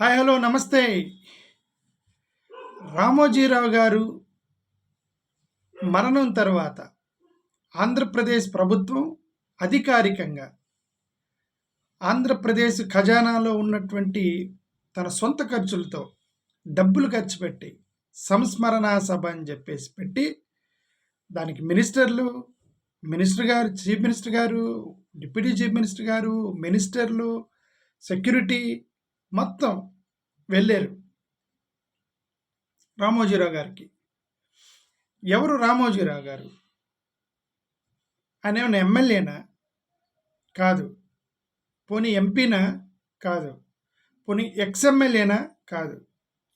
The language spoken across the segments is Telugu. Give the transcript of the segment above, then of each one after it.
హాయ్ హలో నమస్తే. రామోజీరావు గారు మరణం తర్వాత ఆంధ్రప్రదేశ్ ప్రభుత్వం అధికారికంగా ఆంధ్రప్రదేశ్ ఖజానాలో ఉన్నటువంటి తన సొంత ఖర్చులతో డబ్బులు ఖర్చు పెట్టి సంస్మరణ సభ అని చెప్పేసి పెట్టి దానికి మినిస్టర్లు మినిస్టర్ గారు చీఫ్ మినిస్టర్ గారు డిప్యూటీ చీఫ్ మినిస్టర్ గారు మినిస్టర్లు సెక్యూరిటీ మొత్తం వెళ్ళారు రామోజీరావు గారికి. ఎవరు రామోజీరావు గారు? ఆయన ఏమైనా ఎమ్మెల్యేనా? కాదు. పోనీ ఎంపీనా? కాదు. పోనీ ఎక్స్ఎమ్మెల్యేనా కాదు.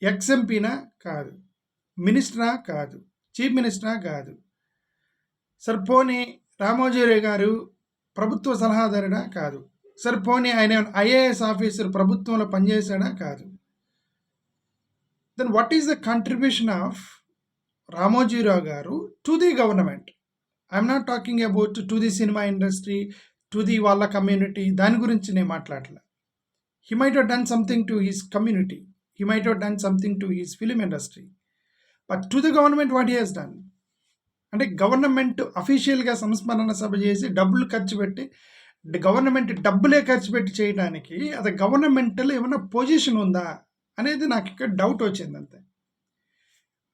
ఎక్స్ఎంపీనా కాదు. మినిస్టరా? కాదు. చీఫ్ మినిస్టరా? కాదు. సరే పోనీ రామోజీరావు గారు ప్రభుత్వ సలహాదారుడా? కాదు. సరే పోనీ ఆయన ఐఏఎస్ ఆఫీసర్ ప్రభుత్వంలో పనిచేశాడా? కాదు. Then what is the contribution of Ramoji Rao గారు to the government I'm not talking about to the cinema industry to the వాళ్ళ కమ్యూనిటీ దాని గురించి నేను మాట్లాడలే. He might done something to his community he might done something to his film industry but to the government what he has done అంటే గవర్నమెంట్ అఫీషియల్గా సంస్మరణ సభ చేసి డబ్బులు ఖర్చు పెట్టి గవర్నమెంట్ డబ్బులే ఖర్చు పెట్టి చేయడానికి అది గవర్నమెంట్లో ఏమైనా పొజిషన్ ఉందా అనేది నాకు ఇక్కడ డౌట్ వచ్చింది అంతే.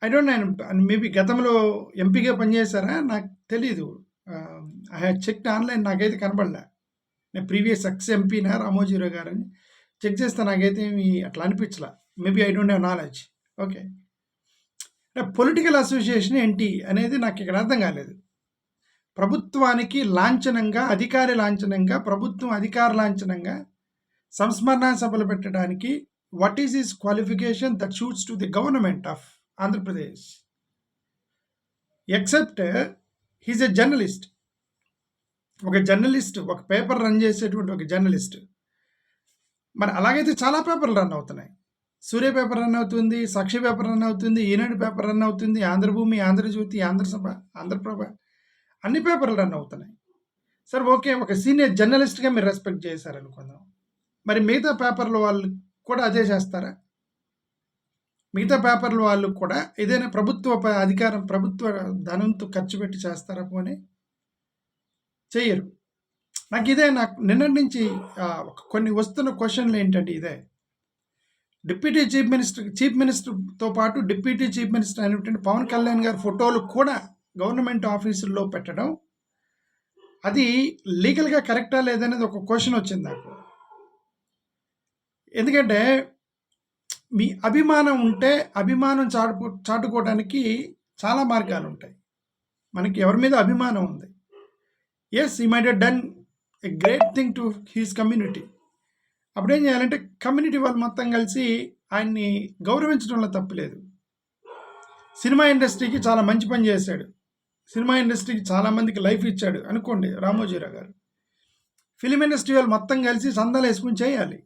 ఐ డోంట్ నేను మేబీ గతంలో ఎంపీగా పనిచేశారా? నాకు తెలీదు. ఐ హ్యావ్ చెక్ ఆన్లైన్ నాకైతే కనబడలే. నేను ప్రీవియస్ ఎక్స్ ఎంపీనా రామోజీరావు గారని చెక్ చేస్తే నాకైతే ఏమి అట్లా అనిపించలే. Maybe I don't have knowledge okay అంటే పొలిటికల్ అసోసియేషన్ ఏంటి అనేది నాకు ఇక్కడ అర్థం కాలేదు. ప్రభుత్వానికి లాంఛనంగా అధికారి లాంఛనంగా ప్రభుత్వం అధికార లాంఛనంగా సంస్మరణ సభలు పెట్టడానికి what is is qualification that suits to the government of Andhra Pradesh except he's a journalist ఒక జర్నలిస్ట్ ఒక పేపర్ రన్ చేసేటువంటి ఒక జర్నలిస్ట్ మరి అలాగైతే చాలా పేపర్లు రన్ అవుతున్నాయి. సూర్య పేపర్ రన్ అవుతుంది సాక్షి పేపర్ రన్ అవుతుంది ఈనాడు పేపర్ రన్ అవుతుంది ఆంధ్రభూమి ఆంధ్రజ్యోతి ఆంధ్రసభ ఆంధ్రప్రభ. అన్ని పేపర్లు రన్ అవుతున్నాయి. సార్ ఓకే ఒక సీనియర్ జర్నలిస్ట్గా మీరు రెస్పెక్ట్ చేశారనుకుందాం మరి మిగతా పేపర్ల వాళ్ళు కూడా అదే చేస్తారా? మిగతా పేపర్ల వాళ్ళు కూడా ఏదైనా ప్రభుత్వ ప- అధికారం ప్రభుత్వ ధనంతో ఖర్చు పెట్టి చేస్తారా పోనీ? చెయ్యరు. నాకు ఇదే నాకు నిన్నటి నుంచి కొన్ని వస్తున్న క్వశ్చన్లు ఏంటంటే ఇదే. డిప్యూటీ చీఫ్ మినిస్టర్ చీఫ్ మినిస్టర్తో పాటు డిప్యూటీ చీఫ్ మినిస్టర్ అయినటువంటి పవన్ కళ్యాణ్ గారి ఫోటోలు కూడా గవర్నమెంట్ ఆఫీసుల్లో పెట్టడం అది లీగల్గా కరెక్టా లేదనేది ఒక క్వశ్చన్ వచ్చింది నాకు. ఎందుకంటే మీ అభిమానం ఉంటే అభిమానం చాటు చాటుకోవడానికి చాలా మార్గాలు ఉంటాయి. మనకి ఎవరి మీద అభిమానం ఉంది? Yes he might done a great thing to his community అప్పుడు ఏం చేయాలంటే కమ్యూనిటీ వాళ్ళు మొత్తం కలిసి ఆయన్ని గౌరవించడంలో తప్పులేదు సినిమా ఇండస్ట్రీకి చాలా మంచి పని చేశాడు. సినిమా ఇండస్ట్రీకి చాలామందికి లైఫ్ ఇచ్చాడు అనుకోండి రామోజీరావు గారు. ఫిలిం ఇండస్ట్రీ వాళ్ళు మొత్తం కలిసి సందాలు వేసుకుని చేయాలి.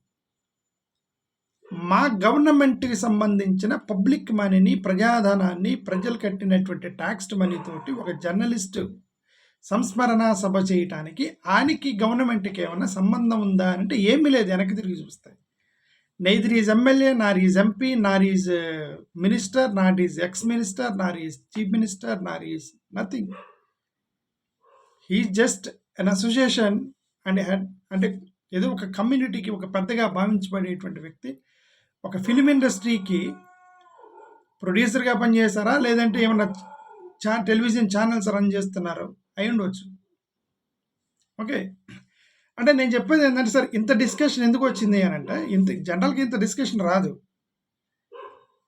మా గవర్నమెంట్కి సంబంధించిన పబ్లిక్ మనీని ప్రజాధనాన్ని ప్రజలు కట్టినటువంటి ట్యాక్స్ మనీతోటి ఒక జర్నలిస్టు సంస్మరణ సభ చేయటానికి ఆయనకి గవర్నమెంట్కి ఏమైనా సంబంధం ఉందా అంటే ఏమీ లేదు వెనక్కి తిరిగి చూస్తే. Neither is MLA nor is MP nor is minister not is ex minister nor is chief minister nor is nothing he just an association and అంటే ఏదో ఒక కమ్యూనిటీకి ఒక పెద్దగా భావించబడేటువంటి వ్యక్తి. ఒక ఫిలిం ఇండస్ట్రీకి ప్రొడ్యూసర్గా పనిచేస్తారా లేదంటే ఏమన్నా చా టెలివిజన్ ఛానల్స్ రన్ చేస్తున్నారు? అయి ఉండవచ్చు ఓకే అంటే నేను చెప్పేది ఏంటంటే సార్ ఇంత డిస్కషన్ ఎందుకు వచ్చింది? అని అంటే ఇంత జనరల్గా ఇంత డిస్కషన్ రాదు.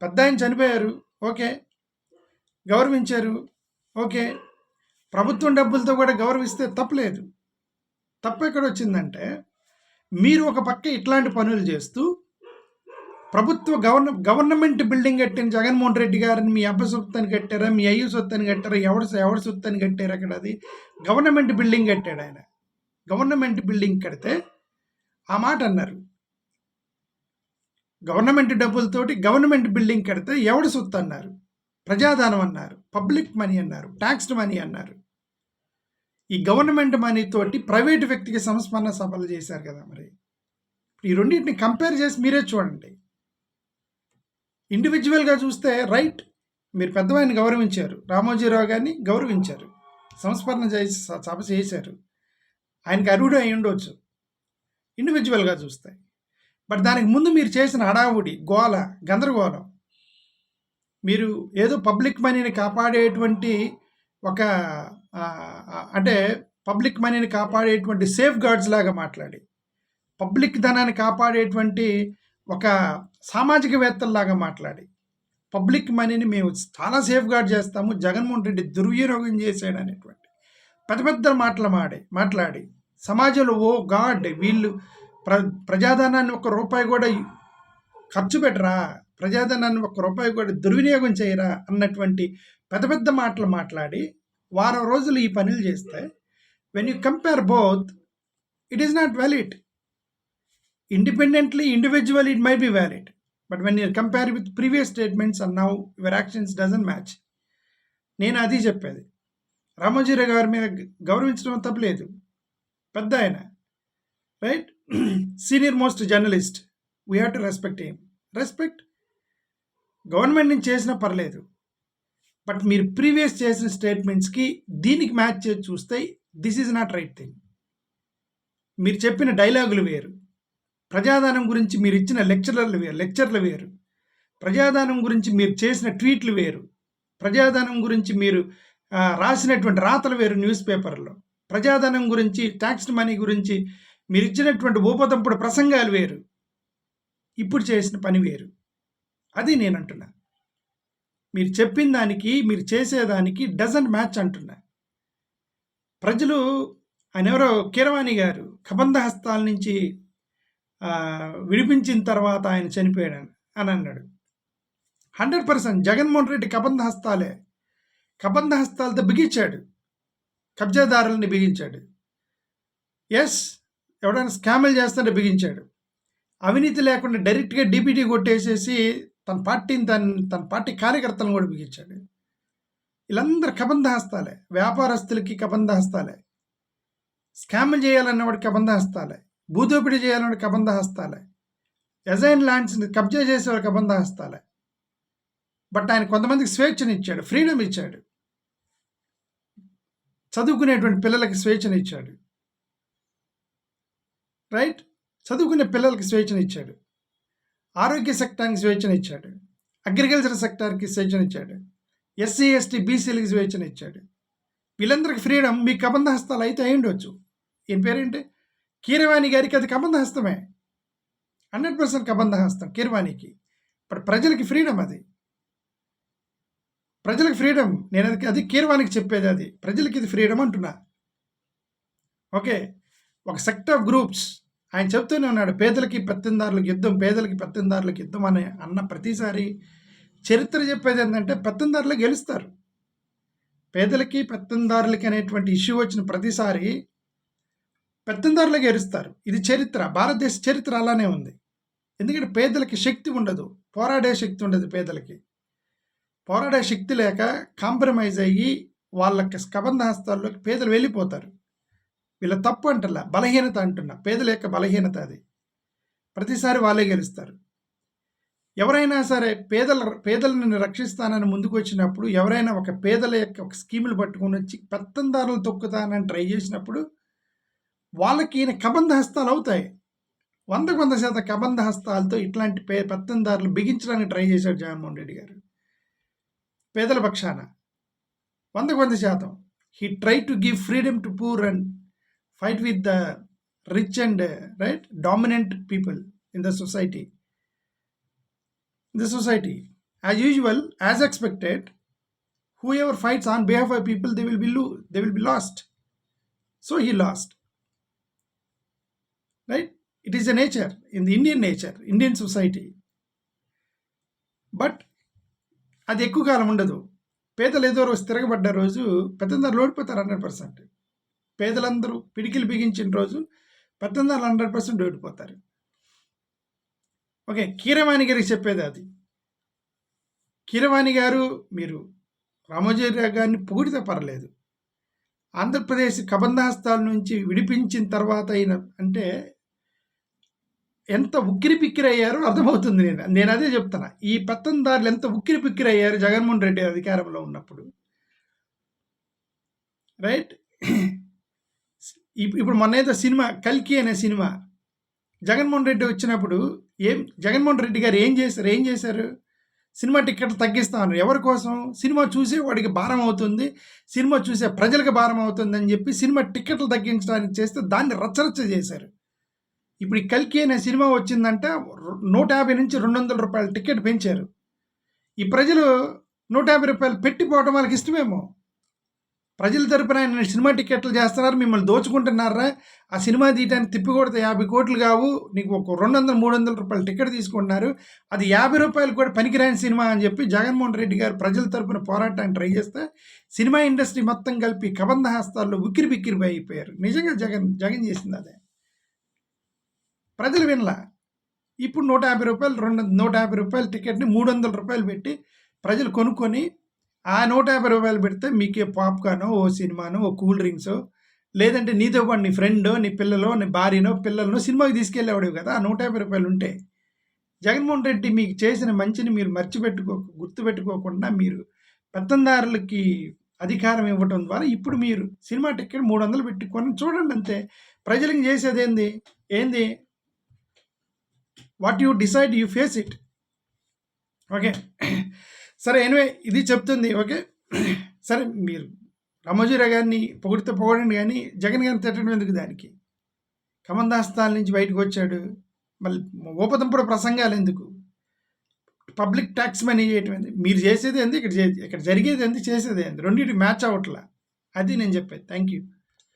పెద్ద ఆయన చనిపోయారు ఓకే. గౌరవించారు ఓకే. ప్రభుత్వం డబ్బులతో కూడా గౌరవిస్తే తప్పలేదు. తప్పు ఎక్కడ వచ్చిందంటే మీరు ఒక పక్క ఇట్లాంటి పనులు చేస్తూ ప్రభుత్వ గవర్న గవర్నమెంట్ బిల్డింగ్ కట్టిన జగన్మోహన్ రెడ్డి గారిని మీ అబ్బ సొత్తని కట్టారా మీ అయ్యు సొత్తని కట్టారా ఎవడు ఎవడు సొత్తని కట్టారు అక్కడ అది? గవర్నమెంట్ బిల్డింగ్ కట్టాడు ఆయన. గవర్నమెంట్ బిల్డింగ్ కడితే ఆ మాట అన్నారు. గవర్నమెంట్ డబ్బులతోటి గవర్నమెంట్ బిల్డింగ్ కడితే ఎవడు సొత్తు అన్నారు. ప్రజాదానం అన్నారు పబ్లిక్ మనీ అన్నారు ట్యాక్స్డ్ మనీ అన్నారు. ఈ గవర్నమెంట్ మనీతోటి ప్రైవేట్ వ్యక్తికి సంస్మరణ సభలు చేశారు కదా మరి. ఈ రెండింటిని కంపేర్ చేసి మీరే చూడండి. ఇండివిజువల్గా చూస్తే రైట్ మీరు పెద్దవాడిని గౌరవించారు. రామోజీరావు గారిని గౌరవించారు. సంస్మరణ చేసి సభ చేశారు. ఆయనకి అరుడు అయి ఉండవచ్చు ఇండివిజువల్గా చూస్తాయి. బట్ దానికి ముందు మీరు చేసిన హడావుడి గోల గందరగోళం మీరు ఏదో పబ్లిక్ మనీని కాపాడేటువంటి ఒక అంటే పబ్లిక్ మనీని కాపాడేటువంటి సేఫ్ గార్డ్స్ లాగా మాట్లాడి పబ్లిక్ ధనాన్ని కాపాడేటువంటి ఒక సామాజికవేత్తల్లాగా మాట్లాడి పబ్లిక్ మనీని మేము చాలా సేఫ్ గార్డ్ చేస్తాము జగన్మోహన్ రెడ్డి దుర్వినియోగం చేశాడు అనేటువంటి పెద్ద పెద్ద మాటలు మాడి మాట్లాడి సమాజంలో ఓ గాడ్ వీళ్ళు ప్ర ప్రజాధనాన్ని ఒక రూపాయి కూడా ఖర్చు పెట్టరా? ప్రజాధనాన్ని ఒక రూపాయి కూడా దుర్వినియోగం చేయరా? అన్నటువంటి పెద్ద పెద్ద మాటలు మాట్లాడి వారం రోజులు ఈ పనులు చేస్తే when you compare both it is not valid independently individual it may be valid but when you compare with previous statements and now your actions doesn't match నేను అది చెప్పేది. రామోజీరావు గారి మీద గౌరవించడం తప్పలేదు పెద్ద ఆయన right senior most journalist we have to respect ఏం రెస్పెక్ట్ గవర్నమెంట్ నుంచి చేసినా పర్లేదు. బట్ మీరు ప్రీవియస్ చేసిన స్టేట్మెంట్స్కి దీనికి మ్యాచ్ చేసి చూస్తే this is not right thing మీరు చెప్పిన డైలాగులు వేరు. ప్రజాదానం గురించి మీరు ఇచ్చిన లెక్చరర్లు వేరు లెక్చర్లు వేరు. ప్రజాదానం గురించి మీరు చేసిన ట్వీట్లు వేరు. ప్రజాదానం గురించి మీరు రాసినటువంటి రాతలు వేరు న్యూస్ పేపర్లో ప్రజాధనం గురించి ట్యాక్స్ మనీ గురించి మీరు ఇచ్చినటువంటి ఊపతంపుడు ప్రసంగాలు వేరు. ఇప్పుడు చేసిన పని వేరు. అది నేను అంటున్నా మీరు చెప్పిన దానికి మీరు చేసేదానికి డజంట్ మ్యాచ్ అంటున్నా. ప్రజలు ఆయన ఎవరో కీరవాణి గారు కబంధ హస్తాల నుంచి విడిపించిన తర్వాత ఆయన చనిపోయాడు అని అన్నాడు. హండ్రెడ్ పర్సెంట్ జగన్మోహన్ రెడ్డి కబంధ హస్తాలే. కబంధ హస్తాలతో బిగించాడు. కబ్జాదారుల్ని బిగించాడు ఎస్ ఎవడైనా స్కామ్లు చేస్తుంటే బిగించాడు. అవినీతి లేకుండా డైరెక్ట్గా డీపీటీ కొట్టేసేసి తన పార్టీని తన తన పార్టీ కార్యకర్తలను కూడా బిగించాడు. వీళ్ళందరూ కబంధ హస్తాలే వ్యాపారస్తులకి కబంధ హస్తాలే స్కామ్ చేయాలన్నవాడు కబంధ హస్తాలే భూదోపిడీ చేయాలన్నవాడు కబంధ హస్తాలే ఎజైన్ ల్యాండ్స్ని కబ్జా చేసేవాడు కబంధ హస్తాలే బట్ ఆయన కొంతమందికి స్వేచ్ఛను ఇచ్చాడు ఫ్రీడమ్ ఇచ్చాడు చదువుకునేటువంటి పిల్లలకి స్వేచ్ఛను ఇచ్చాడు. రైట్ చదువుకునే పిల్లలకి స్వేచ్ఛను ఇచ్చాడు. ఆరోగ్య సెక్టార్కి స్వేచ్ఛను ఇచ్చాడు. అగ్రికల్చర్ సెక్టార్కి స్వేచ్ఛను ఇచ్చాడు. ఎస్సీ ఎస్టీ బీసీలకి స్వేచ్ఛను ఇచ్చాడు. వీళ్ళందరికీ ఫ్రీడమ్ మీ కబంధ హస్తాలు అయితే అయి ఉండొచ్చు. ఈయన పేరేంటి? కీరవాణి గారికి అది కబంధ హస్తమే. హండ్రెడ్ పర్సెంట్ కబంధ హస్తం కీరవాణికి. బట్ ప్రజలకి ఫ్రీడమ్ అది. ప్రజలకు ఫ్రీడమ్. నేను అది అది కీర్వానికి చెప్పేది అది. ప్రజలకి ఇది ఫ్రీడమ్ అంటున్నా. ఓకే. ఒక సెక్ట్ ఆఫ్ గ్రూప్స్. ఆయన చెప్తూనే ఉన్నాడు పేదలకి పెత్తందారులకు యుద్ధం పేదలకి పెత్తందారులకు యుద్ధం అని అన్న ప్రతిసారి చరిత్ర చెప్పేది ఏంటంటే పెత్తందారులు గెలుస్తారు. పేదలకి పెత్తందారులకి అనేటువంటి ఇష్యూ వచ్చిన ప్రతిసారి పెత్తందారులు గెలుస్తారు. ఇది చరిత్ర. భారతదేశ చరిత్ర అలానే ఉంది. ఎందుకంటే పేదలకి శక్తి ఉండదు. పోరాడే శక్తి ఉండదు పేదలకి. పోరాడే శక్తి లేక కాంప్రమైజ్ అయ్యి వాళ్ళకి స్కబంధ హస్తాల్లోకి పేదలు వెళ్ళిపోతారు. వీళ్ళ తప్పు అంటలా బలహీనత అంటున్నా. పేదల యొక్క బలహీనత అది. ప్రతిసారి వాళ్ళే గెలుస్తారు. ఎవరైనా సరే పేదల పేదలను రక్షిస్తానని ముందుకు వచ్చినప్పుడు ఎవరైనా ఒక పేదల యొక్క ఒక స్కీములు పట్టుకొని వచ్చి పెత్తందారులు తొక్కుతానని ట్రై చేసినప్పుడు వాళ్ళకి ఈయన కబంధ హస్తాలు అవుతాయి. వందకు వంద శాతం కబంధ హస్తాలతో ఇట్లాంటి పే పెత్తందారులు బిగించడానికి ట్రై చేశాడు జగన్మోహన్ రెడ్డి గారు. పేదల పక్షాన వందకు వంద శాతం he try to give freedom to poor and fight with the rich and right dominant people in the society in the society as usual as expected whoever fights on behalf of people they will be లూ they will be lost so he lost right it is a nature in the Indian nature Indian society but అది ఎక్కువ కాలం ఉండదు. పేదలు ఏదో రోజు తిరగబడ్డ రోజు పెద్దందరూ ఓడిపోతారు హండ్రెడ్ పర్సెంట్. పేదలందరూ పిడికిలు బిగించిన రోజు పెద్దందరూ హండ్రెడ్ పర్సెంట్ ఓడిపోతారు ఓకే కీరవాణి గారికి చెప్పేది అది. కీరవాణి గారు మీరు రామోజీరావు గారిని పొగిడితే పర్లేదు. ఆంధ్రప్రదేశ్ కబంధహస్తాల నుంచి విడిపించిన తర్వాత అయిన అంటే ఎంత ఉక్కిరి పిక్కిరి అయ్యారో అర్థమవుతుంది నేను. నేను అదే చెప్తున్నా. ఈ పెత్తందారులు ఎంత ఉక్కిరి పిక్కిరి అయ్యారు జగన్మోహన్ రెడ్డి అధికారంలో ఉన్నప్పుడు. రైట్ ఇప్పుడు మొన్న ఏదో సినిమా కల్కి అనే సినిమా. జగన్మోహన్ రెడ్డి వచ్చినప్పుడు ఏం జగన్మోహన్ రెడ్డి గారు ఏం చేశారు ఏం చేశారు? సినిమా టికెట్ తగ్గిస్తాను ఎవరి కోసం? సినిమా చూసే వాడికి భారం అవుతుంది. సినిమా చూసే ప్రజలకు భారం అవుతుంది అని చెప్పి సినిమా టికెట్లు తగ్గించడానికి చేస్తే దాన్ని రచ్చరచ్చ చేశారు. ఇప్పుడు ఈ కల్కి అనే సినిమా వచ్చిందంటే నూట యాభై నుంచి రెండు వందల రూపాయల టికెట్ పెంచారు. ఈ ప్రజలు నూట యాభై రూపాయలు పెట్టిపోవడం వాళ్ళకి ఇష్టమేమో. ప్రజల తరపున ఆయన సినిమా టికెట్లు చేస్తున్నారు మిమ్మల్ని దోచుకుంటున్నారా? ఆ సినిమా తీయడానికి తిప్పి కొడితే యాభై కోట్లు కావు నీకు ఒక రెండు వందల మూడు వందల రూపాయల టికెట్ తీసుకుంటున్నారు. అది యాభై రూపాయలు కూడా పనికిరాని సినిమా అని చెప్పి జగన్మోహన్ రెడ్డి గారు ప్రజల తరపున పోరాటానికి ట్రై చేస్తే సినిమా ఇండస్ట్రీ మొత్తం కలిపి కబంధ హస్తాల్లో ఉక్కిరి బిక్కిరి అయిపోయారు. నిజంగా జగన్ జగన్ చేసింది అదే. ప్రజలు వినలా. ఇప్పుడు నూట యాభై రూపాయలు రెండు నూట యాభై రూపాయల టికెట్ని మూడు వందల రూపాయలు పెట్టి ప్రజలు కొనుక్కొని ఆ నూట యాభై రూపాయలు పెడితే మీకే పాప్కార్నో ఓ సినిమానో ఓ కూల్ డ్రింక్స్ లేదంటే నీతో పాటు నీ ఫ్రెండ్ నీ పిల్లలో నీ భార్యనో పిల్లలను సినిమాకి తీసుకెళ్ళేవాడు కదా ఆ నూట యాభై రూపాయలు ఉంటే. జగన్మోహన్ రెడ్డి మీకు చేసిన మంచిని మీరు మర్చిపెట్టుకో గుర్తుపెట్టుకోకుండా మీరు పెత్తందారులకి అధికారం ఇవ్వటం ద్వారా ఇప్పుడు మీరు సినిమా టికెట్ మూడు వందలు పెట్టుకొని చూడండి అంతే. ప్రజలకు చేసేది ఏంది? ఏంది? What you decide you face it okay సరే ఎనివే ఇది చెప్తుంది ఓకే సరే మీరు రామోజీరావు గారిని పొగిడితే పొగడండి కానీ జగన్ గారిని తిట్టడం ఎందుకు దానికి? కమందాస్తాల నుంచి బయటకు వచ్చాడు. మళ్ళీ ఊపదంపుడు ప్రసంగాలు ఎందుకు? పబ్లిక్ ట్యాక్స్ మనీ చేయటం ఏంది మీరు చేసేది ఎందుకు? ఇక్కడ ఇక్కడ జరిగేది ఎందుకు? చేసేది ఏంది రెండింటి మ్యాచ్ అవట్లా అది నేను చెప్పేది. Thank you